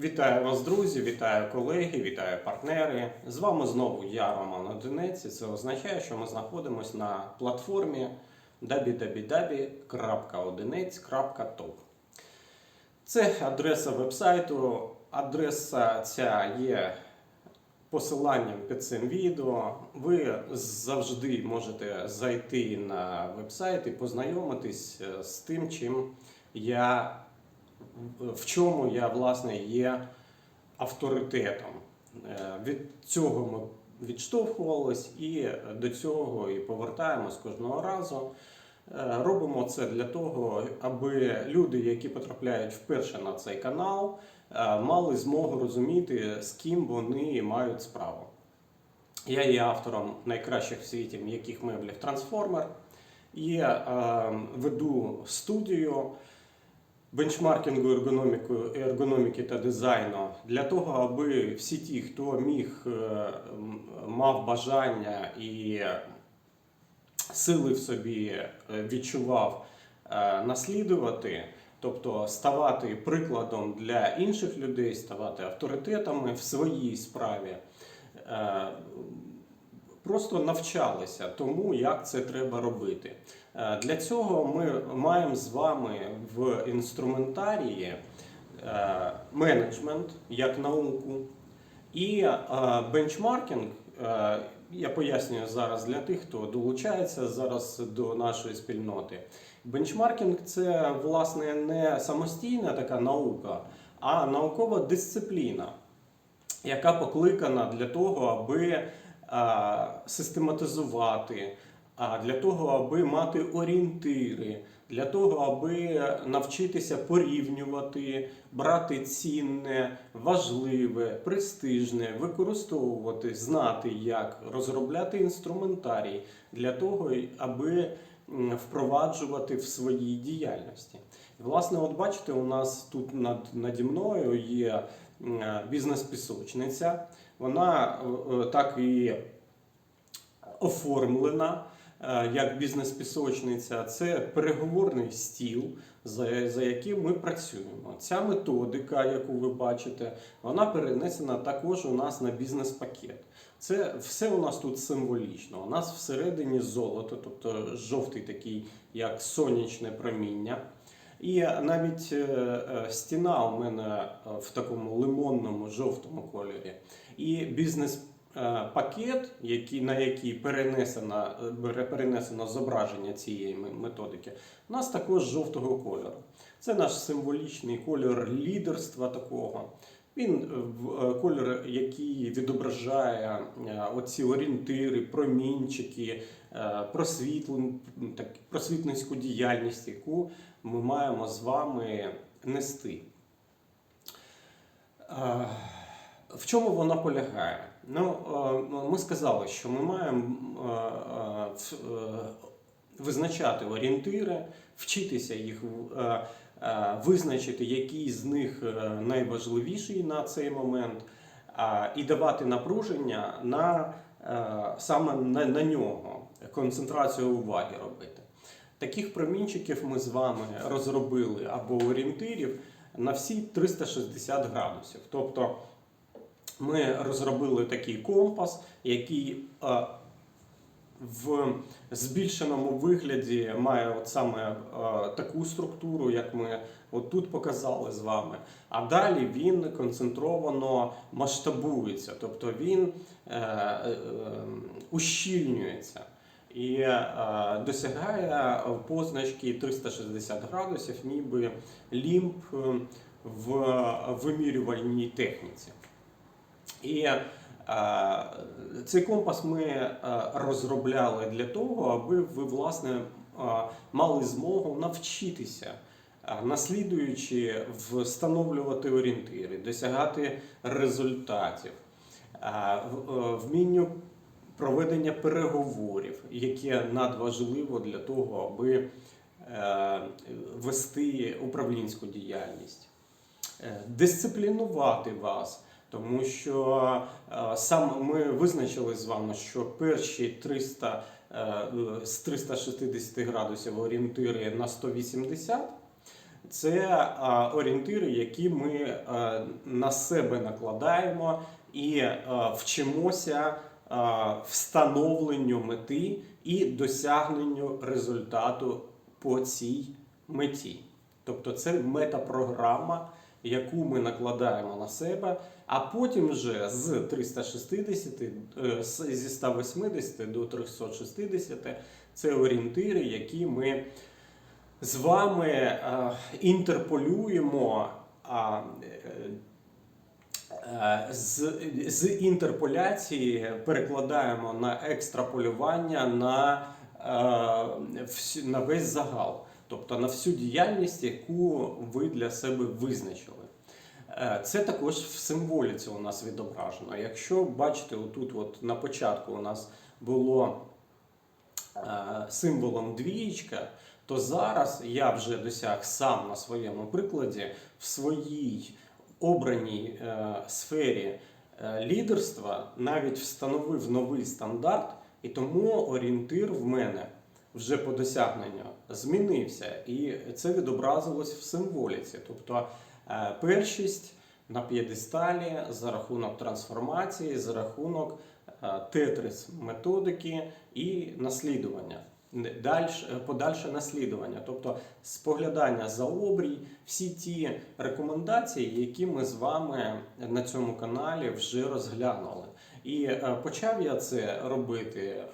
Вітаю вас, друзі, вітаю колеги, вітаю партнери. З вами знову я, Роман Одинець, і це означає, що ми знаходимося на платформі www.одинець.top. Це адреса вебсайту. Адреса ця є посиланням під цим відео. Ви завжди можете зайти на вебсайт і познайомитись е, з тим, чим я в чому я власне є авторитетом. Е, Від цього ми відштовхувались і до цього і повертаємось кожного разу. Е, Робимо це для того, аби люди, які потрапляють вперше на цей канал, е, мали змогу розуміти, з ким вони мають справу. Я є автором найкращих в світі м'яких меблів Трансформер і веду студію бенчмаркінгу ергономіку, ергономіки та дизайну для того, аби всі ті, хто міг, е, мав бажання і сили в собі е, відчував е, наслідувати, тобто ставати прикладом для інших людей, ставати авторитетами в своїй справі. Просто навчалися тому, як це треба робити. Е, Для цього ми маємо з вами в інструментарії е, менеджмент як науку і е, бенчмаркінг. Я пояснюю зараз для тих, хто долучається зараз до нашої спільноти. Бенчмаркінг це власне не самостійна така наука, а наукова дисципліна, яка покликана для того, аби систематизувати, для того, аби мати орієнтири, для того, аби навчитися порівнювати, брати цінне, важливе, престижне, використовувати, знати, як розробляти інструментарій для того, аби впроваджувати в своїй діяльності. Власне, от бачите, у нас тут над, наді мною є бізнес-пісочниця. Вона е, е, так і оформлена е, як бізнес-пісочниця. Це переговорний стіл, за, за яким ми працюємо. Ця методика, яку ви бачите, вона перенесена також у нас на бізнес-пакет. Це все у нас тут символічно. У нас всередині золото, тобто жовтий такий, як сонячне проміння. І навіть стіна у мене в такому лимонному жовтому кольорі. І бізнес-пакет, який, на який перенесено, перенесено зображення цієї методики, у нас також жовтого кольору. Це наш символічний кольор лідерства такого. Він е, е, кольор, який відображає е, оці орієнтири, промінчики, просвітницьку діяльність, яку ми маємо з вами нести. В чому вона полягає? Ну, е, ми сказали, що ми маємо е, е, визначати орієнтири, вчитися їх визначити, який з них найважливіший на цей момент, і давати напруження на саме на, на нього, концентрацію уваги робити. Таких промінчиків ми з вами розробили або орієнтирів на всі 360 градусів. Тобто ми розробили такий компас, який е, в збільшеному вигляді має от саме е, таку структуру, як ми от тут показали з вами. А далі він концентровано масштабується, тобто він е, ущільнюється і е, досягає позначки 360 градусів, ніби лімб в вимірювальній техніці. І е, цей компас ми е, розробляли для того, аби ви власне е, мали змогу навчитися, наслідуючи встановлювати орієнтири, досягати результатів, вмінню проведення переговорів, яке надважливо для того, аби вести управлінську діяльність, дисциплінувати вас. Тому що е, сам ми визначили з вами, що перші 300 е, з 360 градусів орієнтири на 180 це а, орієнтири, які ми е, на себе накладаємо і е, вчимося е, встановленню мети і досягненню результату по цій меті. Тобто це метапрограма, яку ми накладаємо на себе, а потім вже з 360, е, зі 180 до 360 це орієнтири, які ми з вами е, інтерполюємо. Е, з, з інтерполяції перекладаємо на екстраполювання на, на весь загал, тобто на всю діяльність, яку ви для себе визначили. Е, Це також в символіці у нас відображено. Якщо бачите, отут от на початку у нас було е, символом двієчка, то зараз я вже досяг сам на своєму прикладі в своїй обраній е, сфері лідерства навіть встановив новий стандарт, і тому орієнтир в мене вже по досягненню змінився, і це відобразилось в символіці. Тобто е, першість на п'єдесталі за рахунок трансформації, за рахунок е, тетрис методики і наслідування. Дальше, подальше наслідування, тобто споглядання за обрій, всі ті рекомендації, які ми з вами на цьому каналі вже розглянули. І е, почав я це робити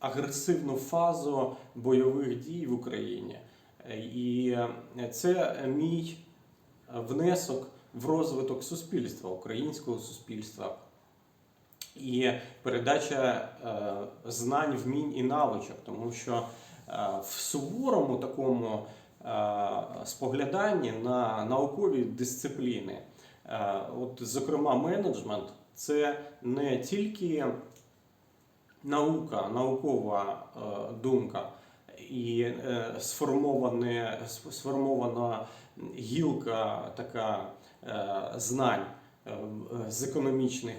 агресивну фазу бойових дій в Україні. Е, І е, це мій внесок в розвиток суспільства, українського суспільства. І передача е, знань, вмінь і навичок, тому що в суворому такому спогляданні на наукові дисципліни, от, зокрема, менеджмент, це не тільки наука, наукова е, думка і е, сформоване, сформована гілка така е, знань з економічних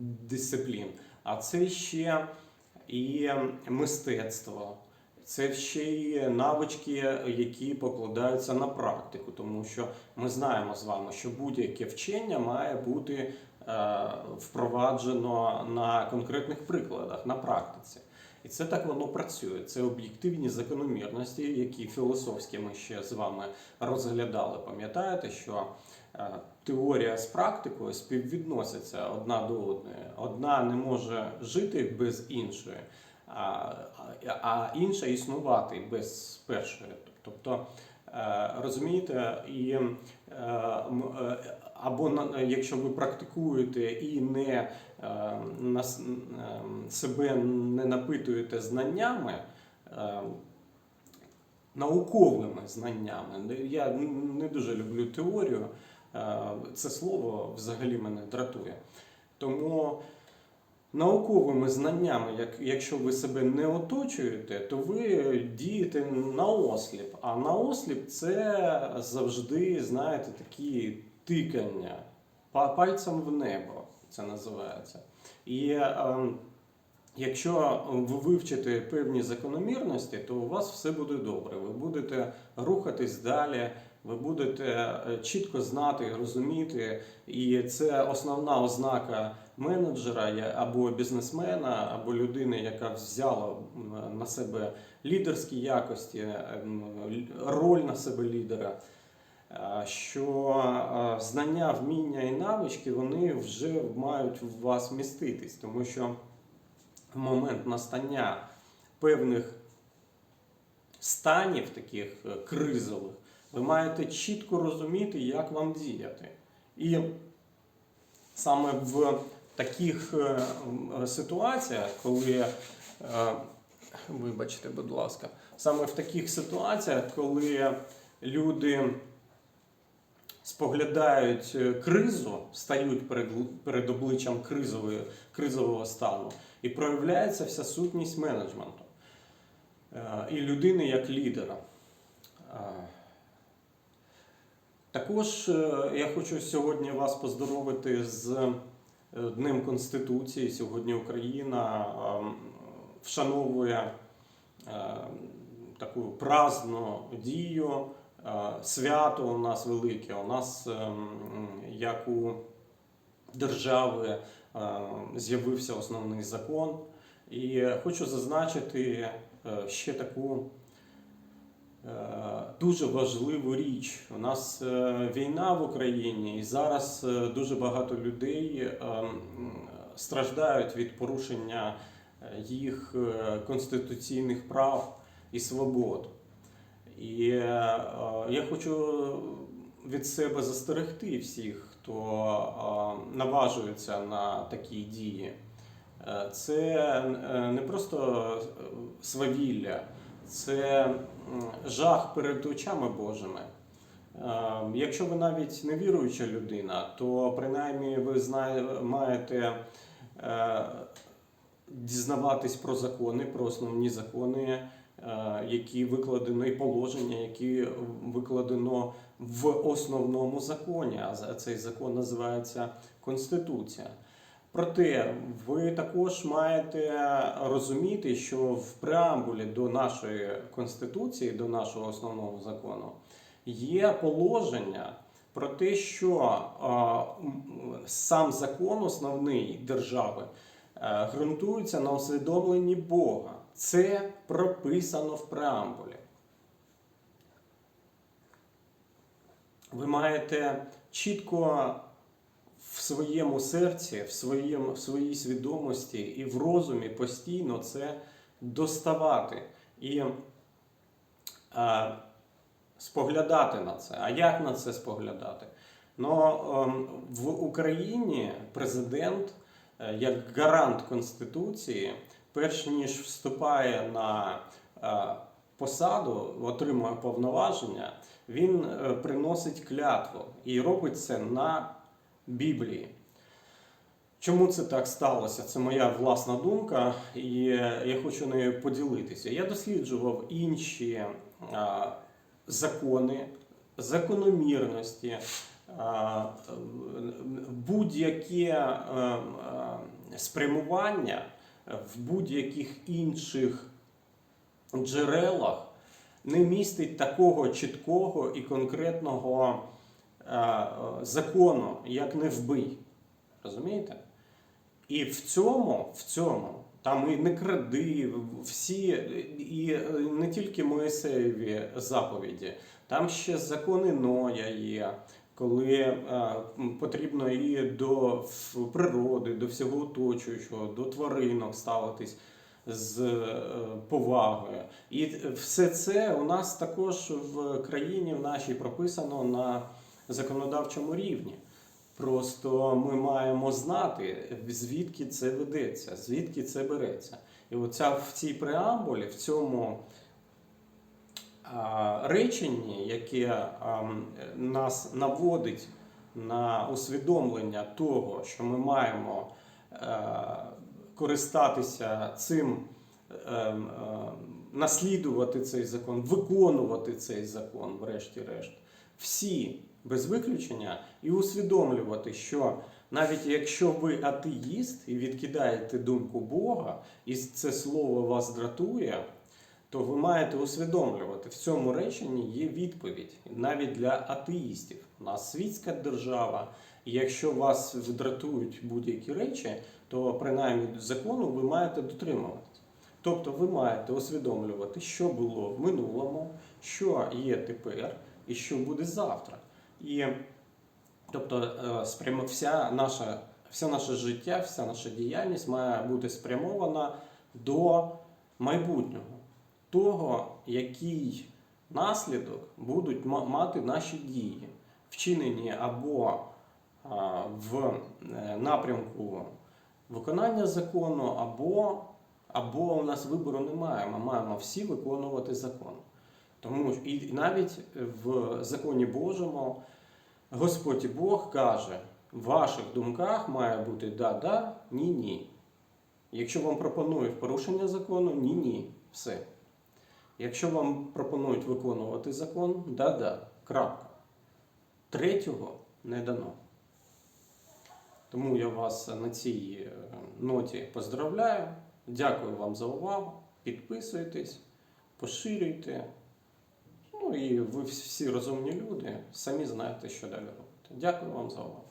дисциплін, а це ще і мистецтво. Це ще й навички, які покладаються на практику, тому що ми знаємо з вами, що будь-яке вчення має бути е, впроваджено на конкретних прикладах, на практиці. І це так воно працює. Це об'єктивні закономірності, які філософські ми ще з вами розглядали. Пам'ятаєте, що е, теорія з практикою співвідносяться одна до одної. Одна не може жити без іншої, а, інша існувати без першої. Тобто, е, розумієте, і е, е, або якщо ви практикуєте і не себе не напитуєте знаннями, науковими знаннями. Я не дуже люблю теорію, це слово взагалі мене дратує. Тому науковими знаннями, як, якщо ви себе не оточуєте, то ви дієте на осліп. А на осліп це завжди, знаєте, такі тикання пальцем в небо. Це називається. І ем, Якщо ви вивчите певні закономірності, то у вас все буде добре. Ви будете рухатись далі, ви будете е, чітко знати, розуміти, і це основна ознака менеджера або бізнесмена, або людини, яка взяла на себе лідерські якості, ем, роль на себе лідера. е, Що е, знання, вміння і навички вони вже мають в вас міститись, тому що в момент настання певних станів, таких е, кризових, ви маєте чітко розуміти, як вам діяти. І саме в таких е, ситуаціях, коли, е, вибачте, будь ласка, саме в таких ситуаціях, коли люди споглядають е, кризу, стають перед, перед обличчям кризової, кризового стану, і проявляється вся сутність менеджменту і людини як лідера. Також я хочу сьогодні вас поздоровити з Днем Конституції. Сьогодні Україна е, вшановує е, таку праздну дію. Е, Свято у нас велике. У нас, ем, як у держави, з'явився основний закон. І хочу зазначити е, ще таку дуже важливу річ. У нас е, війна в Україні, і зараз е, дуже багато людей е, страждають від порушення е, їх е, конституційних прав і свобод. І е, е, я хочу від себе застерегти всіх, хто е, наважується на такі дії. Е, Це е, не просто е, свавілля, це жах перед очами Божими. Е, Якщо ви навіть не віруюча людина, то принаймні ви маєте е, дізнаватись про закони, про основні закони, е, які викладено, і положення, які викладено в основному законі. А цей закон називається Конституція. Проте ви також маєте розуміти, що в преамбулі до нашої конституції, до нашого основного закону, є положення про те, що сам закон основний держави е, ґрунтується на усвідомленні Бога. Це прописано в преамбулі. Ви маєте чітко в своєму серці, в, своєму, в своїй свідомості і в розумі постійно це доставати і е, споглядати на це. А як на це споглядати? Ну, ем, в Україні президент, е, як гарант Конституції, перш ніж вступає на е, посаду, отримує повноваження, він приносить клятву і робить це на Біблії. Чому це так сталося? Це моя власна думка, і я хочу нею поділитися. Я досліджував інші а, закони, закономірності, будь-яке спрямування в будь-яких інших джерелах не містить такого чіткого і конкретного закону, як не вбий. Розумієте? І в цьому, в цьому, там і не кради, всі, і е, не тільки Моїсеєві заповіді, там ще закони Ноя є, коли е, потрібно і до природи, до всього оточуючого, до тваринок ставитись з е, повагою. І все це у нас також в країні в нашій прописано на законодавчому рівні. Просто ми маємо знати, звідки це ведеться, звідки це береться. І оця в цій преамбулі, в цьому а, реченні, яке а, нас наводить на усвідомлення того, що ми маємо е, користатися цим, е, е, наслідувати цей закон, виконувати цей закон, врешті-решт, всі без виключення, і усвідомлювати, що навіть якщо ви атеїст і відкидаєте думку Бога, і це слово вас дратує, то ви маєте усвідомлювати, в цьому реченні є відповідь навіть для атеїстів. У нас світська держава, і якщо вас дратують будь-які речі, то принаймні закону ви маєте дотримуватися. Тобто ви маєте усвідомлювати, що було в минулому, що є тепер і що буде завтра. І тобто е, спрямо вся наша, все наше життя, вся наша діяльність має бути спрямована до майбутнього, того, який наслідок будуть мати наші дії, вчинені або в е, напрямку виконання закону, або, або у нас вибору немає. Ми маємо всі виконувати закон. Тому і навіть в законі Божому Господь Бог каже: в ваших думках має бути да-да, ні-ні. Якщо вам пропонують порушення закону, ні-ні. Все. Якщо вам пропонують виконувати закон, да-да, крапка. Третього не дано. Тому я вас на цій е, ноті поздравляю. Дякую вам за увагу. Підписуйтесь, поширюйте. Ну і ви всі розумні люди, самі знаєте, що далі робити. Дякую вам за увагу.